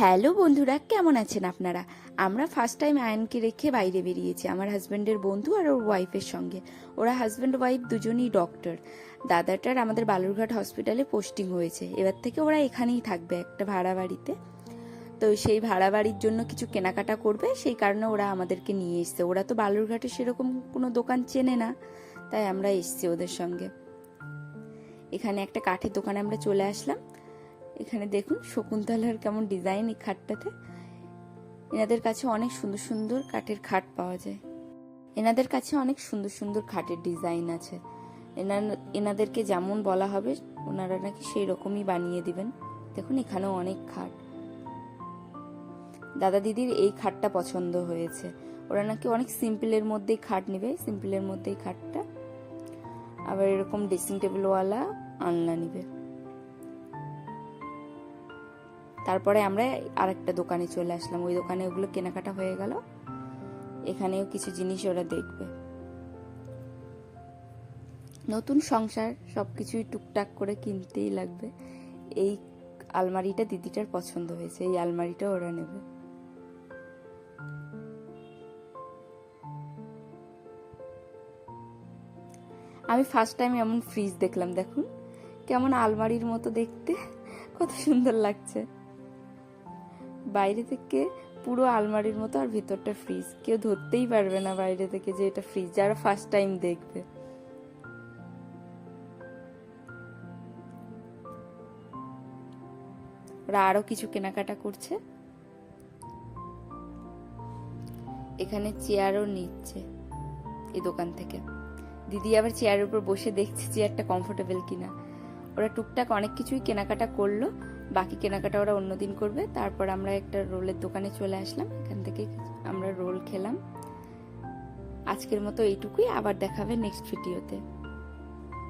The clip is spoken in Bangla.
হ্যালো বন্ধুরা, কেমন আছেন আপনারা? আমরা ফার্স্ট টাইম আয়নকে রেখে বাইরে বেরিয়েছি, আমার হাজব্যান্ডের বন্ধু আর ওর ওয়াইফের সঙ্গে। ওরা হাজব্যান্ড ওয়াইফ দুজনেই ডক্টর দাদাটার আমাদের বালুরঘাট হসপিটালে পোস্টিং হয়েছে। এবার থেকে ওরা এখানেই থাকবে একটা ভাড়া বাড়িতে। তো সেই ভাড়া বাড়ির জন্য কিছু কেনাকাটা করবে, সেই কারণে ওরা আমাদেরকে নিয়ে এসছে। ওরা তো বালুরঘাটে সেরকম কোনো দোকান চেনে না, তাই আমরা এসছি ওদের সঙ্গে। এখানে একটা কাঠের দোকানে আমরা চলে আসলাম। এখানে দেখুন শকুন্তলার কেমন ডিজাইন এই খাটটাতে। এনাদের কাছে অনেক সুন্দর সুন্দর কাঠের খাট পাওয়া যায়। এনাদের কাছে অনেক সুন্দর সুন্দর খাটের ডিজাইন আছে। এনাদেরকে যেমন বলা হবে, ওনারা নাকি সেই রকমই বানিয়ে দিবেন। দেখুন এখানেও অনেক খাট। দাদা দিদির এই খাটটা পছন্দ হয়েছে। ওরা নাকি অনেক সিম্পলের মধ্যেই খাট নেবে, সিম্পলের মধ্যেই খাটটা। আবার এরকম ড্রেসিং টেবিলওয়ালা আলনা নিবে। তারপরে আমরা আরেকটা দোকানে চলে আসলাম। ওই দোকানে ওগুলো কেনাকাটা হয়ে গেল। এখানেও কিছু জিনিস ওরা দেখবে। নতুন সংসার, সবকিছুই টুকটাক করে কিনতেই লাগবে। এই আলমারিটা দিদিটার পছন্দ হয়েছে। এই আলমারিটা ওরা নেবে। আমি ফার্স্ট টাইম এমন ফ্রিজ দেখলাম। দেখুন, কেমন আলমারির মতো দেখতে। কত সুন্দর লাগছে। বাইরে থেকে পুরো আলমারির মতো আর ভেতরটা ফ্রিজ কেউ ধরতেই পারবে না বাইরে থেকে যে এটা ফ্রিজ যারা ফার্স্ট টাইম দেখবে। ওরা আরও কিছু কেনাকাটা করছে। এখানে চেয়ারও নিচ্ছে এই দোকান থেকে। দিদি আবার চেয়ারের উপর বসে দেখছে চেয়ারটা কমফোর্টেবল কিনা। ওরা টুকটাক অনেক কিছুই কেনাকাটা করল, বাকি কেনাকাটা ওরা অন্যদিন করবে। তারপর আমরা একটা রোলের দোকানে চলে আসলাম, এখান থেকে আমরা রোল খেলাম। আজকের মতো এইটুকুই, আবার দেখাবে নেক্সট ভিডিওতে